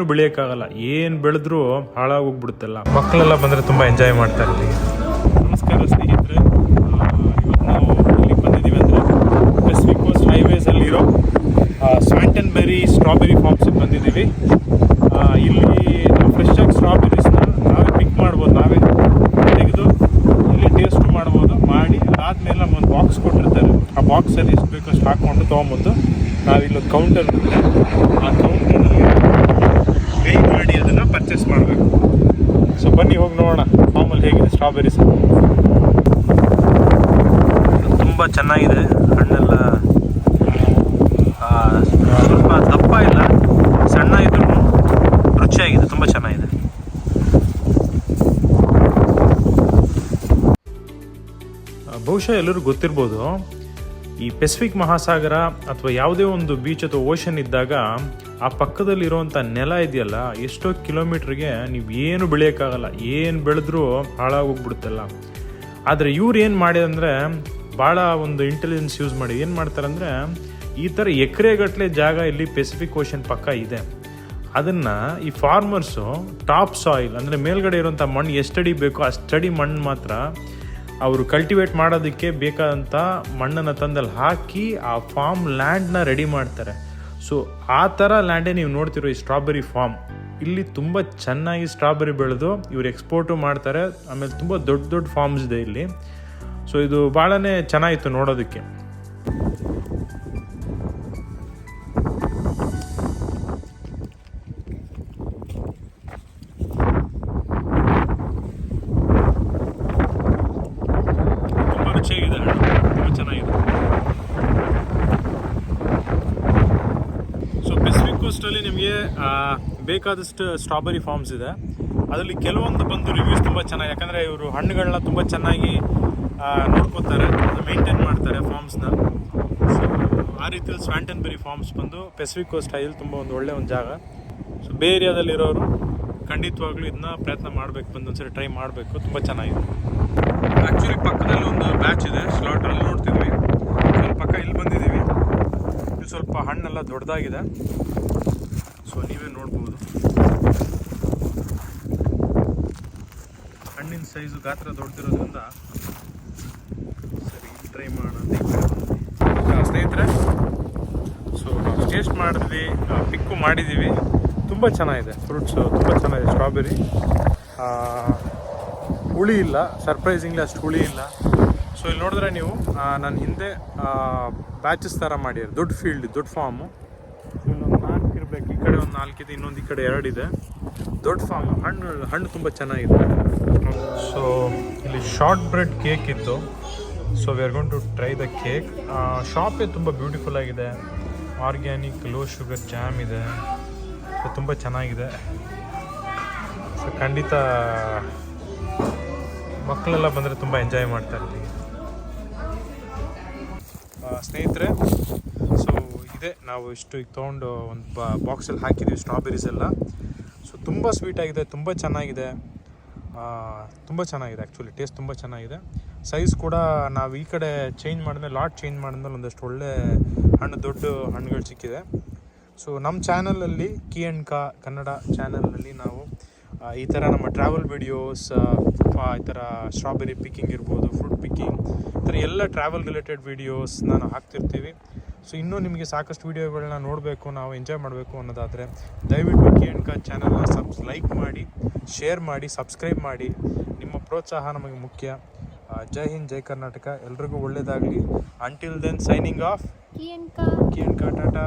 ಏನು ಬೆಳೆಯೋಕ್ಕಾಗಲ್ಲ. ಏನು ಬೆಳೆದ್ರೂ ಹಾಳಾಗೋಗ್ಬಿಡುತ್ತಲ್ಲ. ಮಕ್ಕಳೆಲ್ಲ ಬಂದರೆ ತುಂಬ ಎಂಜಾಯ್ ಮಾಡ್ತಾರೆ ಇಲ್ಲಿಗೆ ನಮಸ್ಕಾರ ಸ್ನೇಹಿತರೆ. ಇವತ್ತು ನಾವು ಇಲ್ಲಿ ಬಂದಿದ್ದೀವಿ ಅಂದರೆ ಪೆಸಿಫಿಕ್ ಕೋಸ್ಟ್ ಹೈವೇಸಲ್ಲಿರೋ ಸ್ವಾಂಟನ್ ಬೆರಿ ಸ್ಟ್ರಾಬೆರಿ ಫಾರ್ಮ್ಸಿಗೆ ಬಂದಿದ್ದೀವಿ. ಇಲ್ಲಿ ಫ್ರೆಶ್ ಆಗಿ ಸ್ಟ್ರಾಬೆರೀಸ್ನ ನಾವೇ ಪಿಕ್ ಮಾಡ್ಬೋದು, ನಾವೇ ತೆಗೆದು ಇಲ್ಲಿ ಟೇಸ್ಟು ಮಾಡ್ಬೋದು, ಮಾಡಿ ಅದಾದಮೇಲೆ ನಮ್ಗೊಂದು ಬಾಕ್ಸ್ ಕೊಟ್ಟಿರ್ತಾರೆ. ಆ ಬಾಕ್ಸಲ್ಲಿ ಎಷ್ಟು ಬೇಕೋ ಅಷ್ಟು ಹಾಕ್ಕೊಂಡು ತೊಗೊಂಬಂದು ನಾವು ಇಲ್ಲೊಂದು ಕೌಂಟರ್ ಆ ಕೌಂಟರಲ್ಲಿ ಪೇ ಮಾಡಿ ಅದನ್ನು ಪರ್ಚೇಸ್ ಮಾಡಬೇಕು. ಸೊ ಬನ್ನಿ ಹೋಗಿ ನೋಡೋಣ. ಮಾಮೂಲಿ ಹೇಗಿದೆ ಸ್ಟ್ರಾಬೆರೀಸ್ ತುಂಬ ಚೆನ್ನಾಗಿದೆ. ಹಣ್ಣೆಲ್ಲ ಸ್ವಲ್ಪ ದಪ್ಪ ಇಲ್ಲ. ಸಣ್ಣ ಇದ್ರೂ ರುಚಿಯಾಗಿದೆ ತುಂಬ ಚೆನ್ನಾಗಿದೆ. ಬಹುಶಃ ಎಲ್ಲರಿಗೂ ಗೊತ್ತಿರ್ಬೋದು ಈ ಪೆಸಿಫಿಕ್ ಮಹಾಸಾಗರ ಅಥವಾ ಯಾವುದೇ ಒಂದು ಬೀಚ್ ಅಥವಾ ಓಷನ್ ಇದ್ದಾಗ ಆ ಪಕ್ಕದಲ್ಲಿರುವಂಥ ನೆಲ ಇದೆಯಲ್ಲ, ಎಷ್ಟೋ ಕಿಲೋಮೀಟ್ರಿಗೆ ನೀವು ಏನು ಬೆಳೆಯೋಕ್ಕಾಗಲ್ಲ, ಏನು ಬೆಳೆದ್ರೂ ಹಾಳಾಗೋಗ್ಬಿಡುತ್ತಲ್ಲ. ಆದರೆ ಇವ್ರು ಏನು ಮಾಡಿದಂದರೆ ಭಾಳ ಒಂದು ಇಂಟೆಲಿಜೆನ್ಸ್ ಯೂಸ್ ಮಾಡಿ, ಏನು ಮಾಡ್ತಾರೆ ಅಂದರೆ ಈ ಥರ ಎಕರೆಗಟ್ಟಲೆ ಜಾಗ ಇಲ್ಲಿ ಪೆಸಿಫಿಕ್ ಓಷನ್ ಪಕ್ಕ ಇದೆ. ಅದನ್ನು ಈ ಫಾರ್ಮರ್ಸು ಟಾಪ್ ಸಾಯಿಲ್ ಅಂದರೆ ಮೇಲ್ಗಡೆ ಇರುವಂಥ ಮಣ್ಣು ಎಷ್ಟಡಿ ಬೇಕೋ ಅಷ್ಟಡಿ ಮಣ್ಣು ಮಾತ್ರ ಅವರು ಕಲ್ಟಿವೇಟ್ ಮಾಡೋದಕ್ಕೆ ಬೇಕಾದಂಥ ಮಣ್ಣನ್ನು ತಂದಲ್ಲಿ ಹಾಕಿ ಆ ಫಾರ್ಮ್ ಲ್ಯಾಂಡ್ನ ರೆಡಿ ಮಾಡ್ತಾರೆ. ಸೊ ಆ ಥರ ಲ್ಯಾಂಡೇ ನೀವು ನೋಡ್ತಿರೋ ಈ ಸ್ಟ್ರಾಬೆರಿ ಫಾರ್ಮ್ ಇಲ್ಲಿ ತುಂಬ ಚೆನ್ನಾಗಿ ಸ್ಟ್ರಾಬೆರಿ ಬೆಳೆದು ಇವರು ಎಕ್ಸ್ಪೋರ್ಟು ಮಾಡ್ತಾರೆ. ಆಮೇಲೆ ತುಂಬ ದೊಡ್ಡ ದೊಡ್ಡ ಫಾರ್ಮ್ಸ್ ಇದೆ ಇಲ್ಲಿ. ಸೊ ಇದು ಭಾಳನೇ ಚೆನ್ನಾಗಿತ್ತು ನೋಡೋದಕ್ಕೆ. ನಿಮಗೆ ಬೇಕಾದಷ್ಟು ಸ್ಟ್ರಾಬೆರಿ ಫಾರ್ಮ್ಸ್ ಇದೆ. ಅದರಲ್ಲಿ ಕೆಲವೊಂದು ಬಂದು ರಿವ್ಯೂಸ್ ತುಂಬ ಚೆನ್ನಾಗಿ, ಯಾಕಂದರೆ ಇವರು ಹಣ್ಣುಗಳನ್ನ ತುಂಬ ಚೆನ್ನಾಗಿ ನೋಡ್ಕೋತಾರೆ ಮೇಂಟೈನ್ ಮಾಡ್ತಾರೆ ಫಾರ್ಮ್ಸ್ನ ಸೊ ಆ ರೀತಿಯಲ್ಲಿ ಸ್ವ್ಯಾಂಟನ್ ಬೆರಿ ಫಾರ್ಮ್ಸ್ ಬಂದು ಪೆಸಿಫಿಕ್ ಕೋಸ್ಟ್ ಆಯಿಲ್ ತುಂಬ ಒಂದು ಒಳ್ಳೆ ಒಂದು ಜಾಗ. ಸೊ ಬೇ ಏರಿಯಾದಲ್ಲಿರೋರು ಖಂಡಿತವಾಗ್ಲೂ ಇದನ್ನ ಪ್ರಯತ್ನ ಮಾಡಬೇಕು, ಬಂದು ಒಂದ್ಸರಿ ಟ್ರೈ ಮಾಡಬೇಕು, ತುಂಬ ಚೆನ್ನಾಗಿದೆ. ಆ್ಯಕ್ಚುಲಿ ಪಕ್ಕದಲ್ಲಿ ಒಂದು ಬ್ಯಾಚ್ ಇದೆ ಸ್ಲಾಟಲ್ಲಿ ನೋಡ್ತಿದ್ವಿ. ಸ್ವಲ್ಪ ಪಕ್ಕ ಇಲ್ಲಿ ಬಂದಿದ್ದೀವಿ. ಇದು ಸ್ವಲ್ಪ ಹಣ್ಣೆಲ್ಲ ದೊಡ್ಡದಾಗಿದೆ. ನೋಡ್ಬೋದು ಹಣ್ಣಿನ ಸೈಜು ಗಾತ್ರ ದೊಡ್ಡದಿರೋದ್ರಿಂದ ಸರಿ ಟ್ರೈ ಮಾಡೋಣ ಸ್ನೇಹಿತರೆ ಸೊ ನಾವು ಟೇಸ್ಟ್ ಮಾಡಿದ್ವಿ ಪಿಕ್ಕು ಮಾಡಿದ್ದೀವಿ. ತುಂಬ ಚೆನ್ನಾಗಿದೆ. ಫ್ರೂಟ್ಸು ತುಂಬ ಚೆನ್ನಾಗಿದೆ ಸ್ಟ್ರಾಬೆರಿ ಹುಳಿ ಇಲ್ಲ ಸರ್ಪ್ರೈಸಿಂಗ್ಲಿ ಅಷ್ಟು ಹುಳಿ ಇಲ್ಲ. ಸೊ ಇಲ್ಲಿ ನೋಡಿದ್ರೆ ನೀವು ನನ್ನ ಹಿಂದೆ ಬ್ಯಾಚಸ್ ಥರ ಮಾಡಿದ್ದಾರೆ ದೊಡ್ಡ ಫೀಲ್ಡ್ ದೊಡ್ಡ ಫಾರ್ಮು ಈ ಕಡೆ ಒಂದು ನಾಲ್ಕಿದೆ ಇನ್ನೊಂದು ಈ ಕಡೆ ಎರಡಿದೆ. ದೊಡ್ಡ ಫಾರ್ಮ್ ಹಣ್ಣು ಹಣ್ಣು ತುಂಬ ಚೆನ್ನಾಗಿದೆ. ಸೊ ಇಲ್ಲಿ ಶಾರ್ಟ್ ಬ್ರೆಡ್ ಕೇಕ್ ಇತ್ತು. So we are gone to try the cake ಶಾಪೇ ತುಂಬ ಬ್ಯೂಟಿಫುಲ್ ಆಗಿದೆ. ಆರ್ಗ್ಯಾನಿಕ್ ಲೋ ಶುಗರ್ ಜಾಮ್ ಇದೆ. ಸೊ ತುಂಬ ಚೆನ್ನಾಗಿದೆ. ಸೊ ಖಂಡಿತ ಮಕ್ಕಳೆಲ್ಲ ಬಂದರೆ ತುಂಬ ಎಂಜಾಯ್ ಮಾಡ್ತಾರೆ ಸ್ನೇಹಿತರೆ ಇದೆ. ನಾವು ಇಷ್ಟು ಈಗ ತೊಗೊಂಡು ಒಂದು ಬಾಕ್ಸಲ್ಲಿ ಹಾಕಿದ್ದೀವಿ ಸ್ಟ್ರಾಬೆರೀಸ್ ಎಲ್ಲ. ಸೊ ತುಂಬ ಸ್ವೀಟಾಗಿದೆ ತುಂಬ ಚೆನ್ನಾಗಿದೆ. ತುಂಬ ಚೆನ್ನಾಗಿದೆ ಆ್ಯಕ್ಚುಲಿ ಟೇಸ್ಟ್ ತುಂಬ ಚೆನ್ನಾಗಿದೆ. ಸೈಜ್ ಕೂಡ ನಾವು ಈ ಕಡೆ ಚೇಂಜ್ ಮಾಡಿದ್ರೆ ಲಾಟ್ ಚೇಂಜ್ ಮಾಡಿದ್ಮೇಲೆ ಒಂದಷ್ಟು ಒಳ್ಳೆ ಹಣ್ಣು, ದೊಡ್ಡ ಹಣ್ಣುಗಳು ಸಿಕ್ಕಿದೆ. ಸೊ ನಮ್ಮ ಚಾನಲಲ್ಲಿ ಕಿ ಅಂಡ್ ಕಾ ಕನ್ನಡ ಚಾನಲ್ನಲ್ಲಿ ನಾವು ಈ ಥರ ನಮ್ಮ ಟ್ರಾವೆಲ್ ವಿಡಿಯೋಸ್ ಈ ಥರ ಸ್ಟ್ರಾಬೆರಿ ಪಿಕ್ಕಿಂಗ್ ಇರ್ಬೋದು ಫ್ರೂಟ್ ಪಿಕ್ಕಿಂಗ್ ಈ ಥರ ಎಲ್ಲ ಟ್ರಾವೆಲ್ ರಿಲೇಟೆಡ್ ವೀಡಿಯೋಸ್ ನಾನು ಹಾಕ್ತಿರ್ತೀವಿ. ಸೊ ಇನ್ನೂ ನಿಮಗೆ ಸಾಕಷ್ಟು ವೀಡಿಯೋಗಳನ್ನ ನೋಡಬೇಕು ನಾವು ಎಂಜಾಯ್ ಮಾಡಬೇಕು ಅನ್ನೋದಾದರೆ ದಯವಿಟ್ಟು ಕೆ ಎನ್ ಕಾ ಚಾನಲ್ನ ಸಬ್ಸ್ ಲೈಕ್ ಮಾಡಿ ಶೇರ್ ಮಾಡಿ ಸಬ್ಸ್ಕ್ರೈಬ್ ಮಾಡಿ. ನಿಮ್ಮ ಪ್ರೋತ್ಸಾಹ ನಮಗೆ ಮುಖ್ಯ. ಜೈ ಹಿಂದ್ ಜೈ ಕರ್ನಾಟಕ. ಎಲ್ರಿಗೂ ಒಳ್ಳೆಯದಾಗಲಿ until then signing off Kianka. K N ಕಾ ಟಾಟಾ.